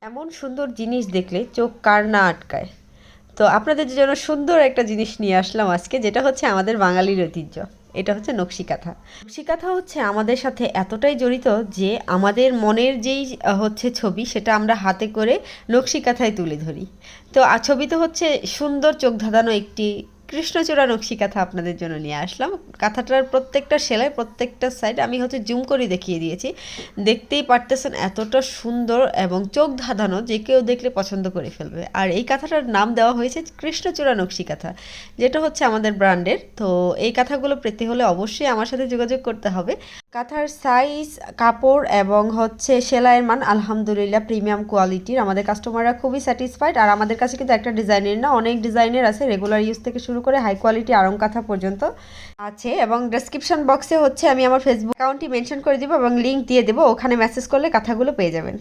এমন সুন্দর জিনিস দেখলে চোখ কার না আটকায়? তো আপনাদের জন্য সুন্দর একটা জিনিস নিয়ে আসলাম আজকে, যেটা হচ্ছে আমাদের বাঙালির ঐতিহ্য। এটা হচ্ছে নকশি কাঁথা। নকশি কাঁথা হচ্ছে আমাদের সাথে এতটাই জড়িত যে আমাদের মনের যেই হচ্ছে ছবি, সেটা আমরা হাতে করে নকশি কাঁথায় তুলে ধরি। তো আ- ছবিতে হচ্ছে সুন্দর চোখ ধাঁধানো একটি কৃষ্ণচূড়া নকশি কাঁথা আপনাদের জন্য নিয়ে আসলাম। কাঁথাটার প্রত্যেকটা সেলাই, প্রত্যেকটা সাইড আমি হচ্ছে জুম করে দেখিয়ে দিয়েছি। দেখতেই পারতেছেন এতটা সুন্দর এবং চোখ ধাঁধানো যে কেউ দেখলে পছন্দ করে ফেলবে। আর এই কাঁথাটার নাম দেওয়া হয়েছে কৃষ্ণচূড়া নকশি কাঁথা, যেটা হচ্ছে আমাদের ব্র্যান্ডের। তো এই কাঁথাগুলো পেতে হলে অবশ্যই আমার সাথে যোগাযোগ করতে হবে। কাঁথার সাইজ কাপড় এবং হচ্ছে সেলাইয়ের মান আলহামদুলিল্লাহ প্রিমিয়াম কোয়ালিটির আমাদের কাস্টমাররা খুবই স্যাটিসফাইড আর আমাদের কাছে কিন্তু একটা ডিজাইনের না অনেক ডিজাইনের আছে রেগুলার ইউজ থেকে শুরু করে হাই কোয়ালিটি আরং কাঁথা পর্যন্ত আছে এবং ডেসক্রিপশন বক্সে হচ্ছে আমি আমার ফেসবুক অ্যাকাউন্টটি মেনশন করে দিব এবং লিঙ্ক দিয়ে দেবো। ওখানে মেসেজ করলে কাঁথাগুলো পেয়ে যাবেন।